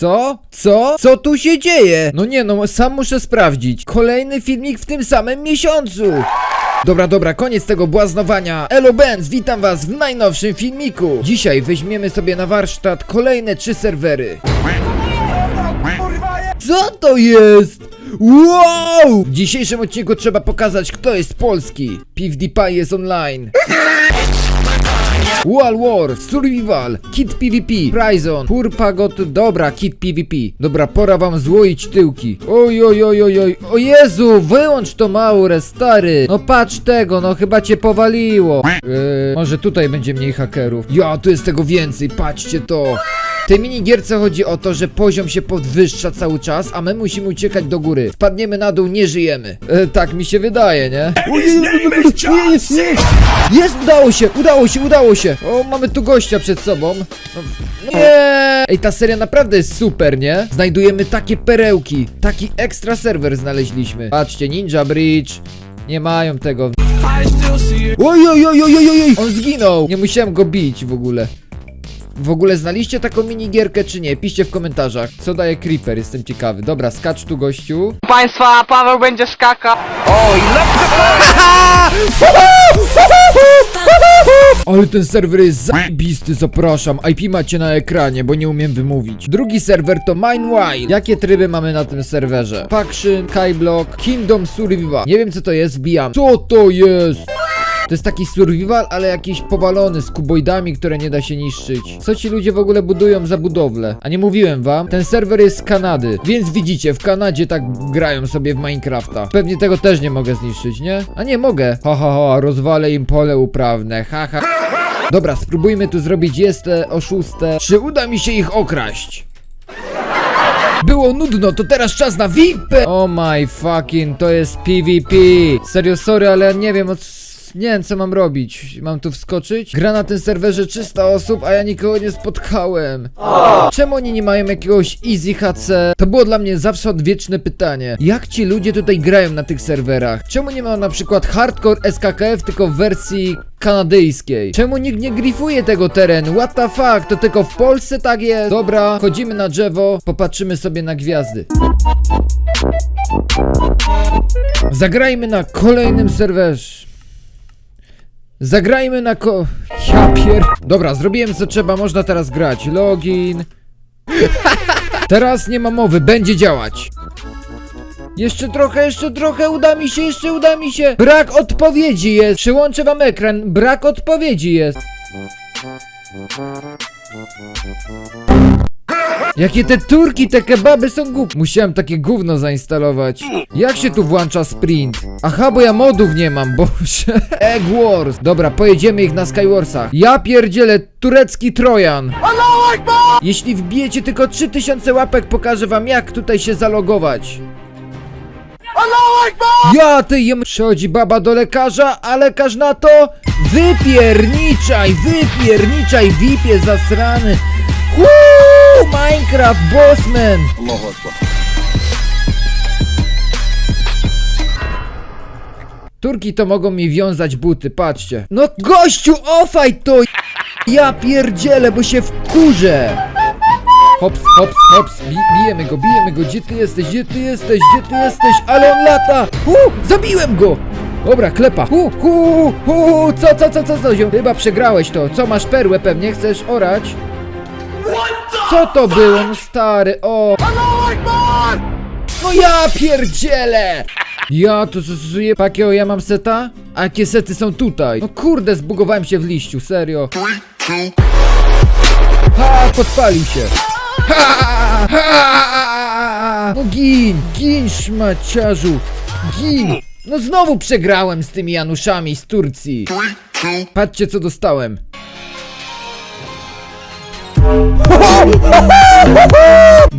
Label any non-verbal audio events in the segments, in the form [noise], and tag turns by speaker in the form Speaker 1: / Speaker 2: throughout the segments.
Speaker 1: Co? Co? Co tu się dzieje? No nie no, sam muszę sprawdzić. Kolejny filmik w tym samym miesiącu. Dobra, dobra, koniec tego błaznowania. Elo Benz, witam was w najnowszym filmiku. Dzisiaj weźmiemy sobie na warsztat kolejne trzy serwery. Co to jest? Wow! W dzisiejszym odcinku trzeba pokazać, kto jest polski. PewDiePie jest online. Wall War, Survival, Kit PvP, Pryzon, Purpagot, dobra, Kit PvP. Dobra, pora wam złoić tyłki. Oj, oj, oj, oj, oj, o Jezu, wyłącz to Maure, stary. No patrz tego, no chyba cię powaliło. Eee, może tutaj będzie mniej hakerów. Ja, tu jest tego więcej, patrzcie to. W tej minigierce chodzi o to, że poziom się podwyższa cały czas, a my musimy uciekać do góry. Spadniemy na dół, nie żyjemy. E, tak mi się wydaje, nie? Jest, jest, udało się, udało się, udało się. O, mamy tu gościa przed sobą. No, Nie! Ej, ta seria naprawdę jest super, nie? Znajdujemy takie perełki. Taki ekstra serwer znaleźliśmy. Patrzcie, Ninja Bridge. Nie mają tego. Oj, oj, oj, oj, oj, oj, on zginął. Nie musiałem go bić w ogóle. W ogóle znaliście taką minigierkę czy nie? Piszcie w komentarzach. Co daje Creeper? Jestem ciekawy. Dobra, skacz tu gościu.
Speaker 2: Państwa, Paweł będzie skakał. [laughs]
Speaker 1: Ale ten serwer jest zajebisty, zapraszam. IP macie na ekranie, bo nie umiem wymówić. Drugi serwer to Minewild. Jakie tryby mamy na tym serwerze? Faction, Skyblock, Kingdom Survival. Nie wiem co to jest, wbijam. Co to jest? To jest taki survival, ale jakiś powalony z kuboidami, które nie da się niszczyć. Co ci ludzie w ogóle budują za budowlę? A nie mówiłem wam? Ten serwer jest z Kanady. Więc widzicie, w Kanadzie tak grają sobie w Minecrafta. Pewnie tego też nie mogę zniszczyć, nie? A nie mogę. Ha ha ha, rozwalę im pole uprawne. Ha ha. Dobra, spróbujmy tu zrobić jestę oszuste. Czy uda mi się ich okraść? Było nudno, to teraz czas na VIP! Oh my fucking, to jest PvP. Serio, sorry, ale nie wiem o nie wiem co mam robić. Mam tu wskoczyć? Gra na tym serwerze 300 osób, a ja nikogo nie spotkałem. Czemu oni nie mają jakiegoś easy HC? To było dla mnie zawsze odwieczne pytanie. Jak ci ludzie tutaj grają na tych serwerach? Czemu nie ma na przykład hardcore SKKF tylko w wersji kanadyjskiej? Czemu nikt nie grifuje tego terenu? What the fuck? To tylko w Polsce tak jest? Dobra, chodzimy na drzewo, popatrzymy sobie na gwiazdy. Zagrajmy na kolejnym serwerze. Zagrajmy na ko... Ja pier... Dobra, zrobiłem co trzeba, można teraz grać. Login. [laughs] teraz nie ma mowy, będzie działać. Jeszcze trochę, jeszcze trochę, uda mi się, jeszcze uda mi się. Brak odpowiedzi jest. Przyłączę wam ekran, brak odpowiedzi jest. Jakie te turki, te kebaby są głup. Musiałem takie gówno zainstalować. Jak się tu włącza sprint? Aha, bo ja modów nie mam, [laughs] boże. Egg Wars. Dobra, pojedziemy ich na Skywarsach. Ja pierdzielę, turecki Trojan. Jeśli wbijecie tylko 3000 łapek, pokażę wam jak tutaj się zalogować. Ja ty jem... Przychodzi baba do lekarza, a lekarz na to... Wypierniczaj, wypierniczaj, wipie zasrany. Minecraft, bossman! Turki to mogą mi wiązać buty, patrzcie. No gościu, ofaj to! Ja pierdzielę, bo się wkurzę! Hops, hops, hops, Bi bijemy go, bijemy go, gdzie ty jesteś, gdzie ty jesteś, gdzie ty jesteś, ale on lata! Hu, zabiłem go! Dobra, klepa. Hu, hu, hu, co, co, co, co, co? Chyba przegrałeś to. Co, masz perłę pewnie, chcesz orać? Co to było, no stary, o! No ja pierdzielę! Ja to co zuje Pakieo, ja mam seta? A jakie sety są tutaj? No kurde, zbugowałem się w liściu, serio. Ha, podpalił się. Ha, ha, no gin, gin szmaciarzu, gin. No znowu przegrałem z tymi Januszami z Turcji. Patrzcie co dostałem.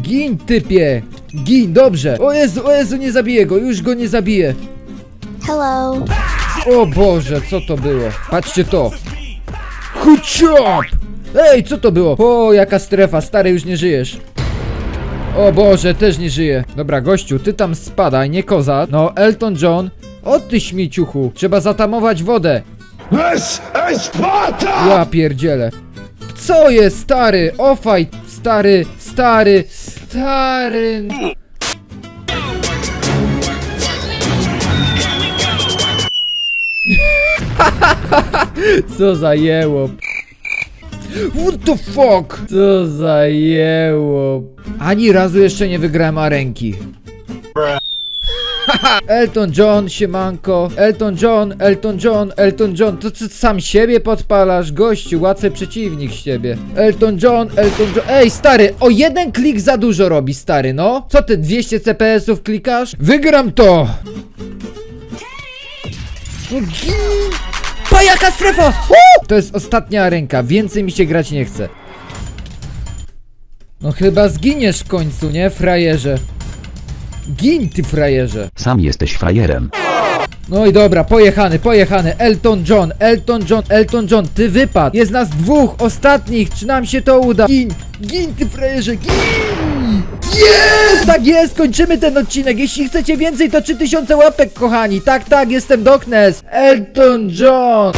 Speaker 1: Gin typie! Gin, dobrze! O Jezu, o Jezu, nie zabiję go, już go nie zabiję!
Speaker 3: Hello.
Speaker 1: O Boże, co to było? Patrzcie to! Huciop! Ej, co to było? O, jaka strefa, stary, już nie żyjesz. O Boże, też nie żyje. Dobra, gościu, ty tam spadaj, nie koza. No, Elton John. O ty śmieciuchu, trzeba zatamować wodę. Ja pierdzielę. Co jest, stary? Ofaj, stary, stary. stary. [laughs] Co za jełop. What the fuck? Co za jełop. Ani razu jeszcze nie wygrałem arenki. Elton John, siemanko. Elton John, Elton John, Elton John. To co, sam siebie podpalasz, gościu, łatwy przeciwnik z ciebie. Elton John, Elton John. Ej, stary, o jeden klik za dużo robi, stary, no. Co ty, 200 CPS-ów klikasz? Wygram to! No! Pa, jaka strefa! To jest ostatnia ręka, więcej mi się grać nie chce. No chyba zginiesz w końcu, nie, frajerze? Gin, ty frajerze.
Speaker 3: Sam jesteś frajerem.
Speaker 1: No i dobra, pojechany, pojechany. Elton John, Elton John, Elton John, ty wypadł. Jest nas dwóch ostatnich, czy nam się to uda? Gin, gin, ty frajerze, gin! Jest! Tak jest, kończymy ten odcinek. Jeśli chcecie więcej, to 3000 łapek, kochani. Tak, tak, jestem Doknes. Elton John,